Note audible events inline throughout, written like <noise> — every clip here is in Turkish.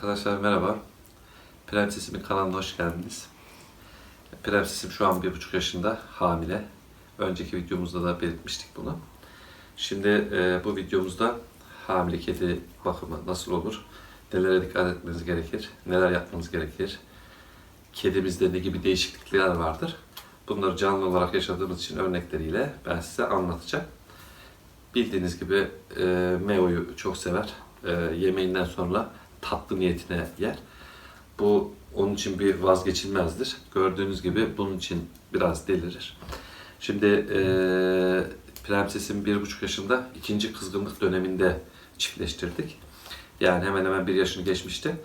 Arkadaşlar merhaba. Prensesimin kanalına hoş geldiniz. Prensesim şu an bir buçuk yaşında, hamile. Önceki videomuzda da belirtmiştik bunu. Şimdi e, bu videomuzda hamile kedi bakımı nasıl olur? Nelere dikkat etmeniz gerekir? Neler yapmanız gerekir? Kedimizde ne gibi değişiklikler vardır? Bunları canlı olarak yaşadığımız için örnekleriyle ben size anlatacağım. Bildiğiniz gibi e, Meo'yu çok sever. E, yemeğinden sonra tatlı niyetine yer. Bu onun için bir vazgeçilmezdir. Gördüğünüz gibi bunun için biraz delirir. Şimdi e, prensesim bir buçuk yaşında ikinci kızgınlık döneminde çiftleştirdik. Yani hemen hemen bir yaşını geçmişti.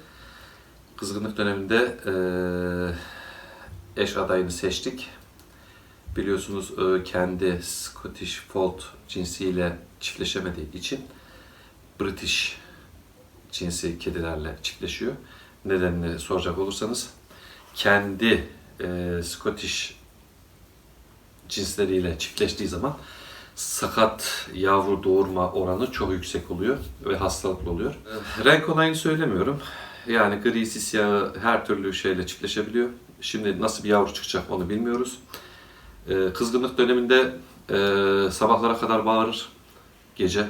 Kızgınlık döneminde e, eş adayını seçtik. Biliyorsunuz e, kendi Scottish Fold cinsiyle çiftleşemediği için British cinsi kedilerle çiftleşiyor. Nedenini soracak olursanız kendi e, Scottish cinsleriyle çiftleştiği zaman sakat yavru doğurma oranı çok yüksek oluyor ve hastalıklı oluyor. Renk olayını söylemiyorum. Yani grisi siyahı her türlü şeyle çiftleşebiliyor. Şimdi nasıl bir yavru çıkacak onu bilmiyoruz. E, kızgınlık döneminde e, sabahlara kadar bağırır gece.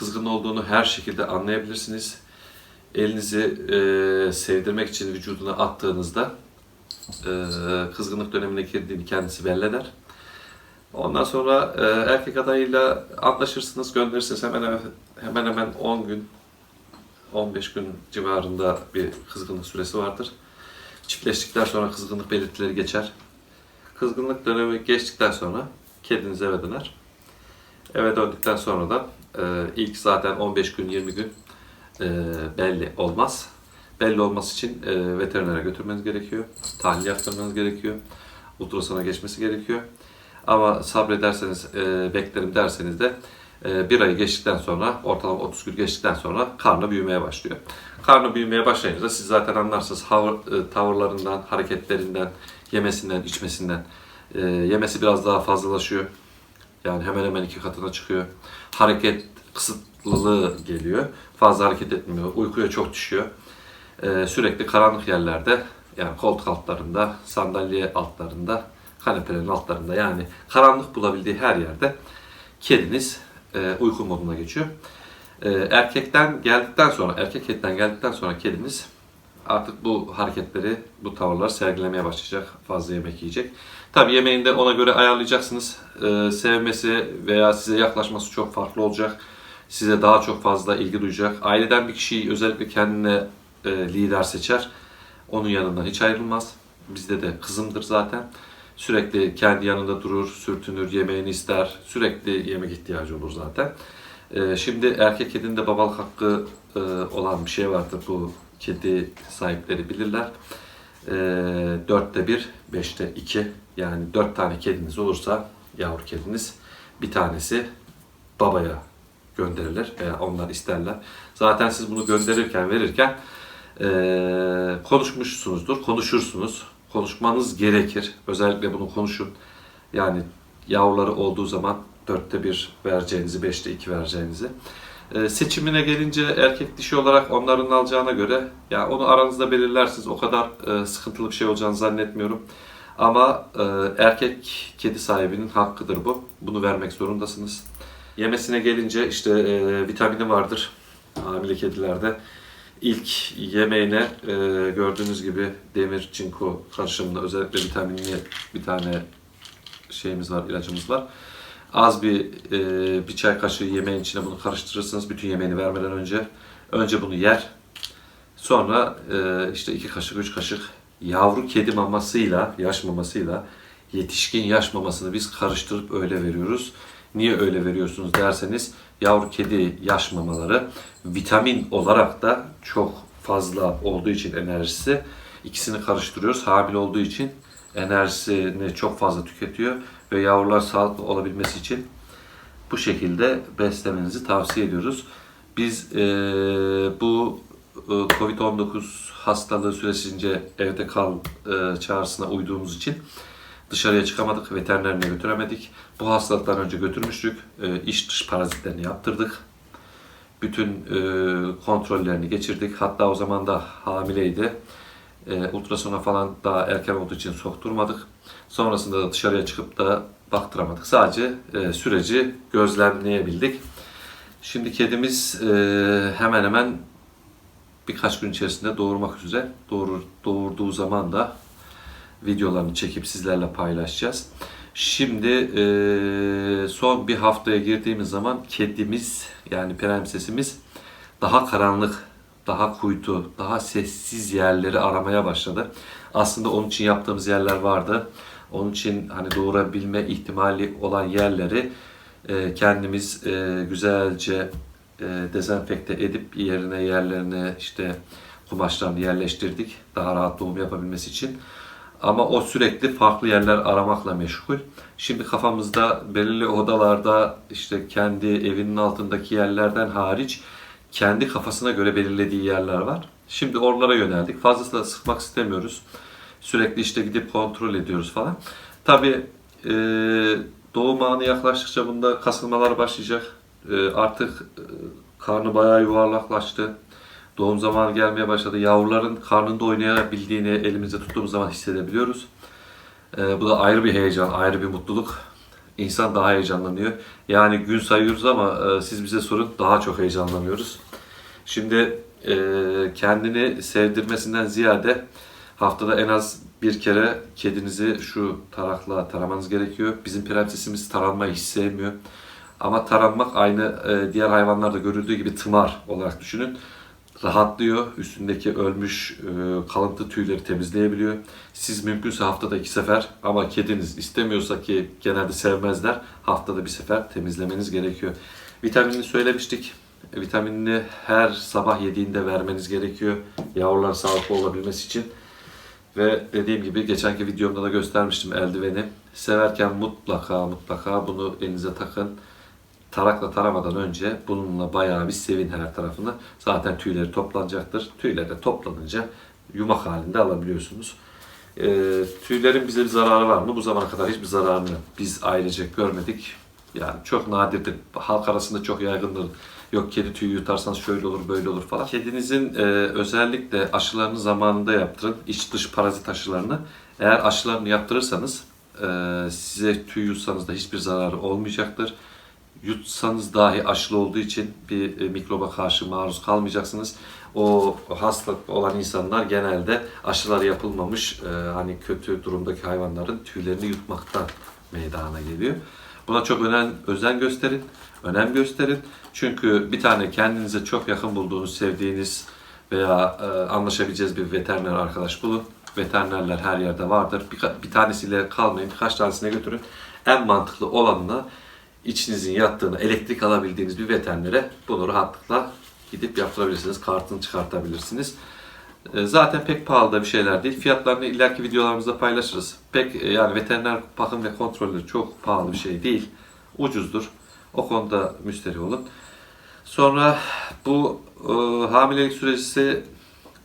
Kızgın olduğunu her şekilde anlayabilirsiniz. Elinizi e, sevdirmek için vücuduna attığınızda e, kızgınlık dönemine girdiğini kendisi belli eder. Ondan sonra e, erkek adayıyla anlaşırsınız, gönderirsiniz hemen hemen, hemen hemen 10 gün 15 gün civarında bir kızgınlık süresi vardır. Çiftleştikten sonra kızgınlık belirtileri geçer. Kızgınlık dönemi geçtikten sonra kediniz eve döner. Eve döndükten sonra da e, ilk zaten 15 gün 20 gün e, belli olmaz. Belli olması için e, veterinere götürmeniz gerekiyor. Tahlil yaptırmanız gerekiyor. Ultrasona geçmesi gerekiyor. Ama sabrederseniz, e, beklerim derseniz de e, bir ay geçtikten sonra, ortalama 30 gün geçtikten sonra karnı büyümeye başlıyor. Karnı büyümeye başlayınca siz zaten anlarsınız tavırlarından, hareketlerinden, yemesinden, içmesinden. Yemesi biraz daha fazlalaşıyor. Yani hemen hemen iki katına çıkıyor. Hareket kısıtlılığı geliyor. Fazla hareket etmiyor. Uykuya çok düşüyor. Ee, sürekli karanlık yerlerde yani koltuk altlarında, sandalye altlarında, kanepelerin altlarında yani karanlık bulabildiği her yerde kediniz e, uyku moduna geçiyor. E, erkekten geldikten sonra, erkek kediden geldikten sonra kediniz artık bu hareketleri, bu tavırları sergilemeye başlayacak. Fazla yemek yiyecek. Tabii yemeğini de ona göre ayarlayacaksınız. Ee, sevmesi veya size yaklaşması çok farklı olacak. Size daha çok fazla ilgi duyacak. Aileden bir kişiyi özellikle kendine e, lider seçer. Onun yanından hiç ayrılmaz. Bizde de kızımdır zaten. Sürekli kendi yanında durur, sürtünür, yemeğini ister. Sürekli yemek ihtiyacı olur zaten. Ee, şimdi erkek kedinin de babalık hakkı e, olan bir şey vardır. Bu kedi sahipleri bilirler. E, dörtte bir, beşte iki. Yani dört tane kediniz olursa yavru kediniz bir tanesi babaya gönderilir veya onlar isterler. Zaten siz bunu gönderirken verirken e, konuşmuşsunuzdur, konuşursunuz. Konuşmanız gerekir. Özellikle bunu konuşun. Yani yavruları olduğu zaman dörtte bir vereceğinizi, beşte iki vereceğinizi. E, seçimine gelince erkek dişi olarak onların alacağına göre ya onu aranızda belirlersiniz. O kadar e, sıkıntılı bir şey olacağını zannetmiyorum. Ama e, erkek kedi sahibinin hakkıdır bu. Bunu vermek zorundasınız. Yemesine gelince işte e, vitamini vardır hamile kedilerde. İlk yemeğine e, gördüğünüz gibi demir çinko karışımında özellikle vitaminli bir tane şeyimiz var, ilacımız var. Az bir e, bir çay kaşığı yemeğin içine bunu karıştırırsınız bütün yemeğini vermeden önce. Önce bunu yer. Sonra e, işte iki kaşık, üç kaşık yavru kedi mamasıyla, yaş mamasıyla yetişkin yaş mamasını biz karıştırıp öyle veriyoruz. Niye öyle veriyorsunuz derseniz yavru kedi yaş mamaları vitamin olarak da çok fazla olduğu için enerjisi ikisini karıştırıyoruz. Hamile olduğu için enerjisini çok fazla tüketiyor ve yavrular sağlıklı olabilmesi için bu şekilde beslemenizi tavsiye ediyoruz. Biz e, bu e, Covid-19 hastalığı süresince evde kal e, çağrısına uyduğumuz için dışarıya çıkamadık, veterinerine götüremedik. Bu hastalıktan önce götürmüştük, e, iç dış parazitlerini yaptırdık. Bütün e, kontrollerini geçirdik. Hatta o zaman da hamileydi. E, ultrasona falan daha erken olduğu için sokturmadık. Sonrasında da dışarıya çıkıp da baktıramadık. Sadece e, süreci gözlemleyebildik. Şimdi kedimiz e, hemen hemen birkaç gün içerisinde doğurmak üzere. Doğurur, doğurduğu zaman da videolarını çekip sizlerle paylaşacağız. Şimdi e, son bir haftaya girdiğimiz zaman kedimiz yani prensesimiz daha karanlık, daha kuytu, daha sessiz yerleri aramaya başladı. Aslında onun için yaptığımız yerler vardı. Onun için hani doğurabilme ihtimali olan yerleri e, kendimiz e, güzelce e, dezenfekte edip yerine yerlerine işte kumaşlarını yerleştirdik. Daha rahat doğum yapabilmesi için. Ama o sürekli farklı yerler aramakla meşgul. Şimdi kafamızda belirli odalarda işte kendi evinin altındaki yerlerden hariç kendi kafasına göre belirlediği yerler var. Şimdi oralara yöneldik. Fazlası da sıkmak istemiyoruz. Sürekli işte gidip kontrol ediyoruz falan. Tabii e, doğum anı yaklaştıkça bunda kasılmalar başlayacak. E, artık e, karnı bayağı yuvarlaklaştı. Doğum zamanı gelmeye başladı. Yavruların karnında oynayabildiğini elimizde tuttuğumuz zaman hissedebiliyoruz. Ee, bu da ayrı bir heyecan, ayrı bir mutluluk. İnsan daha heyecanlanıyor. Yani gün sayıyoruz ama e, siz bize sorun daha çok heyecanlanıyoruz. Şimdi e, kendini sevdirmesinden ziyade haftada en az bir kere kedinizi şu tarakla taramanız gerekiyor. Bizim prensesimiz taranmayı hiç sevmiyor. Ama taranmak aynı e, diğer hayvanlarda görüldüğü gibi tımar olarak düşünün rahatlıyor. Üstündeki ölmüş e, kalıntı tüyleri temizleyebiliyor. Siz mümkünse haftada iki sefer ama kediniz istemiyorsa ki genelde sevmezler haftada bir sefer temizlemeniz gerekiyor. Vitaminini söylemiştik. E, Vitaminini her sabah yediğinde vermeniz gerekiyor. Yavrular sağlıklı olabilmesi için. Ve dediğim gibi geçenki videomda da göstermiştim eldiveni. Severken mutlaka mutlaka bunu elinize takın tarakla taramadan önce bununla bayağı bir sevin her tarafını. Zaten tüyleri toplanacaktır. Tüyler de toplanınca yumak halinde alabiliyorsunuz. Ee, tüylerin bize bir zararı var mı? Bu zamana kadar hiçbir zararını biz ailecek görmedik. Yani çok nadirdir. Halk arasında çok yaygındır. Yok kedi tüyü yutarsanız şöyle olur böyle olur falan. Kedinizin e, özellikle aşılarını zamanında yaptırın. İç dış parazit aşılarını. Eğer aşılarını yaptırırsanız e, size tüy yutsanız da hiçbir zararı olmayacaktır yutsanız dahi aşılı olduğu için bir e, mikroba karşı maruz kalmayacaksınız. O hastalık olan insanlar genelde aşılar yapılmamış e, hani kötü durumdaki hayvanların tüylerini yutmaktan meydana geliyor. Buna çok önem, özen gösterin, önem gösterin. Çünkü bir tane kendinize çok yakın bulduğunuz, sevdiğiniz veya e, anlaşabileceğiniz bir veteriner arkadaş bulun. Veterinerler her yerde vardır. Bir, bir tanesiyle kalmayın, birkaç tanesine götürün. En mantıklı olanına içinizin yattığını, elektrik alabildiğiniz bir veterinere bunu rahatlıkla gidip yaptırabilirsiniz. Kartını çıkartabilirsiniz. E, Zaten pek pahalı da bir şeyler değil. Fiyatlarını ileriki videolarımızda paylaşırız. Pek e, yani veteriner bakım ve kontrolleri çok pahalı bir şey değil. Ucuzdur. O konuda müşteri olun. Sonra bu e, hamilelik süresi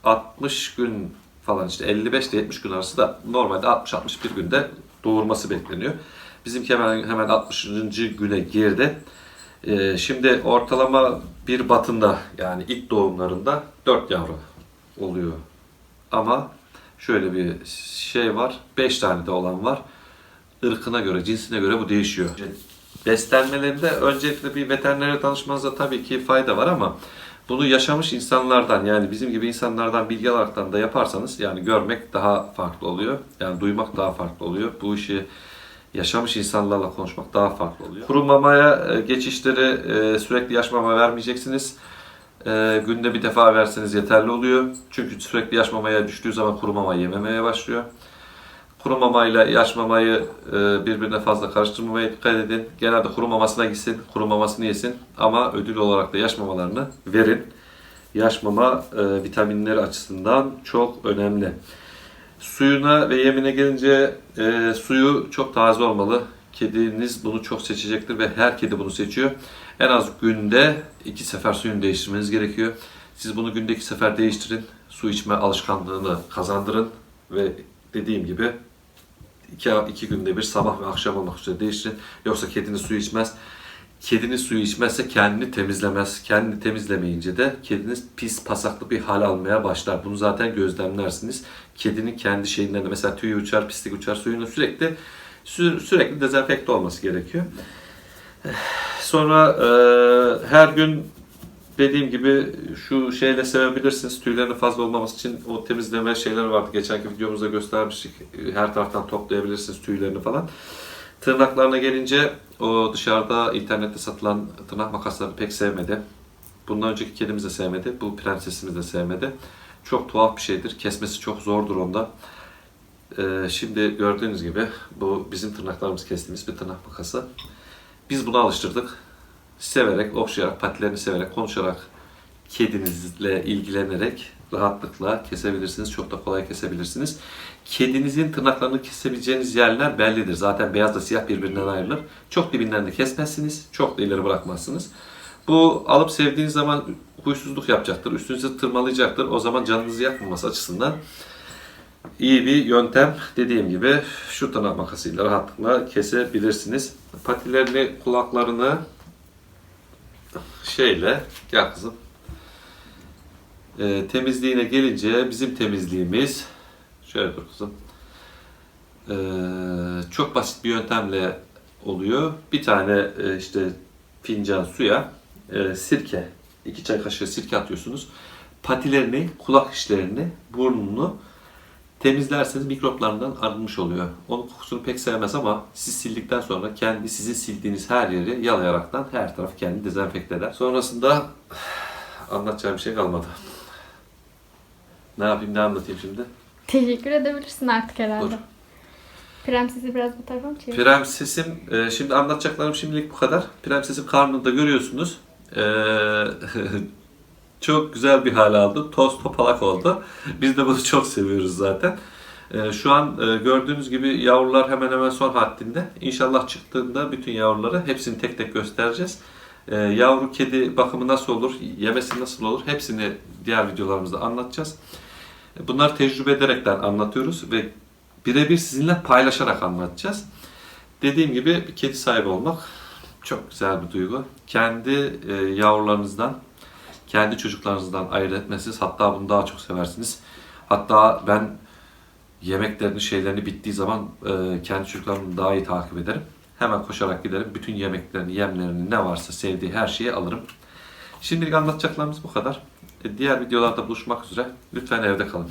60 gün falan işte 55 ile 70 gün arası da normalde 60-61 günde doğurması bekleniyor. Bizimki hemen hemen 60. güne girdi. Ee, şimdi ortalama bir batında yani ilk doğumlarında 4 yavru oluyor. Ama şöyle bir şey var. 5 tane de olan var. Irkına göre, cinsine göre bu değişiyor. Beslenmelerinde öncelikle bir veterinere danışmanıza tabii ki fayda var ama bunu yaşamış insanlardan yani bizim gibi insanlardan bilgi alaraktan da yaparsanız yani görmek daha farklı oluyor. Yani duymak daha farklı oluyor. Bu işi yaşamış insanlarla konuşmak daha farklı oluyor. Kuru mamaya e, geçişleri e, sürekli yaş mama vermeyeceksiniz. E, Günde bir defa verseniz yeterli oluyor. Çünkü sürekli yaş mamaya düştüğü zaman kuru mama yememeye başlıyor. Kuru mamayla yaş mamayı birbirine fazla karıştırmamaya dikkat edin. Genelde kuru mamasına gitsin, kuru mamasını yesin. Ama ödül olarak da yaş mamalarını verin. Yaş mama vitaminleri açısından çok önemli. Suyuna ve yemine gelince e, suyu çok taze olmalı. Kediniz bunu çok seçecektir ve her kedi bunu seçiyor. En az günde iki sefer suyunu değiştirmeniz gerekiyor. Siz bunu günde iki sefer değiştirin. Su içme alışkanlığını kazandırın ve dediğim gibi iki, iki günde bir sabah ve akşam olmak üzere değiştirin. Yoksa kediniz su içmez. Kedinin suyu içmezse kendini temizlemez. Kendini temizlemeyince de kediniz pis pasaklı bir hal almaya başlar. Bunu zaten gözlemlersiniz. Kedinin kendi şeyinden de mesela tüyü uçar, pislik uçar, suyunu sürekli sü- sürekli dezenfekte olması gerekiyor. Sonra e, her gün dediğim gibi şu şeyle sevebilirsiniz. Tüylerinin fazla olmaması için o temizleme şeyler vardı. Geçenki videomuzda göstermiştik. Her taraftan toplayabilirsiniz tüylerini falan. Tırnaklarına gelince o dışarıda internette satılan tırnak makaslarını pek sevmedi. Bundan önceki kedimiz de sevmedi. Bu prensesimiz de sevmedi. Çok tuhaf bir şeydir. Kesmesi çok zordur onda. Ee, şimdi gördüğünüz gibi bu bizim tırnaklarımız kestiğimiz bir tırnak makası. Biz buna alıştırdık. Severek, okşayarak, patilerini severek, konuşarak, kedinizle ilgilenerek rahatlıkla kesebilirsiniz. Çok da kolay kesebilirsiniz. Kedinizin tırnaklarını kesebileceğiniz yerler bellidir. Zaten beyazla siyah birbirinden ayrılır. Çok dibinden de kesmezsiniz. Çok da ileri bırakmazsınız. Bu alıp sevdiğiniz zaman huysuzluk yapacaktır. Üstünüze tırmalayacaktır. O zaman canınızı yakmaması açısından iyi bir yöntem. Dediğim gibi şu tırnak makasıyla rahatlıkla kesebilirsiniz. Patilerini, kulaklarını şeyle, gel kızım. Ee, temizliğine gelince bizim temizliğimiz şöyle dur kızım. Ee, çok basit bir yöntemle oluyor. Bir tane e, işte fincan suya e, sirke, iki çay kaşığı sirke atıyorsunuz. Patilerini, kulak işlerini, burnunu temizlerseniz mikroplarından arınmış oluyor. Onun kokusunu pek sevmez ama siz sildikten sonra kendi sizin sildiğiniz her yeri yalayaraktan her tarafı kendi dezenfekte eder. Sonrasında <sighs> anlatacağım bir şey kalmadı. Ne yapayım ne anlatayım şimdi? Teşekkür edebilirsin artık herhalde. Dur. Prensesi biraz bu tarafa mı çevir? Prensesim, e, şimdi anlatacaklarım şimdilik bu kadar. Prensesim karnında görüyorsunuz. E, <laughs> çok güzel bir hal aldı. Toz topalak oldu. Biz de bunu çok seviyoruz zaten. E, şu an e, gördüğünüz gibi yavrular hemen hemen son haddinde. İnşallah çıktığında bütün yavruları hepsini tek tek göstereceğiz. E, yavru kedi bakımı nasıl olur, yemesi nasıl olur hepsini diğer videolarımızda anlatacağız. Bunları tecrübe ederekten anlatıyoruz ve birebir sizinle paylaşarak anlatacağız. Dediğim gibi bir kedi sahibi olmak çok güzel bir duygu. Kendi e, yavrularınızdan, kendi çocuklarınızdan ayırt etmezsiniz. Hatta bunu daha çok seversiniz. Hatta ben yemeklerini, şeylerini bittiği zaman e, kendi çocuklarımı daha iyi takip ederim. Hemen koşarak giderim. Bütün yemeklerini, yemlerini, ne varsa sevdiği her şeyi alırım. Şimdilik anlatacaklarımız bu kadar. Diğer videolarda buluşmak üzere. Lütfen evde kalın.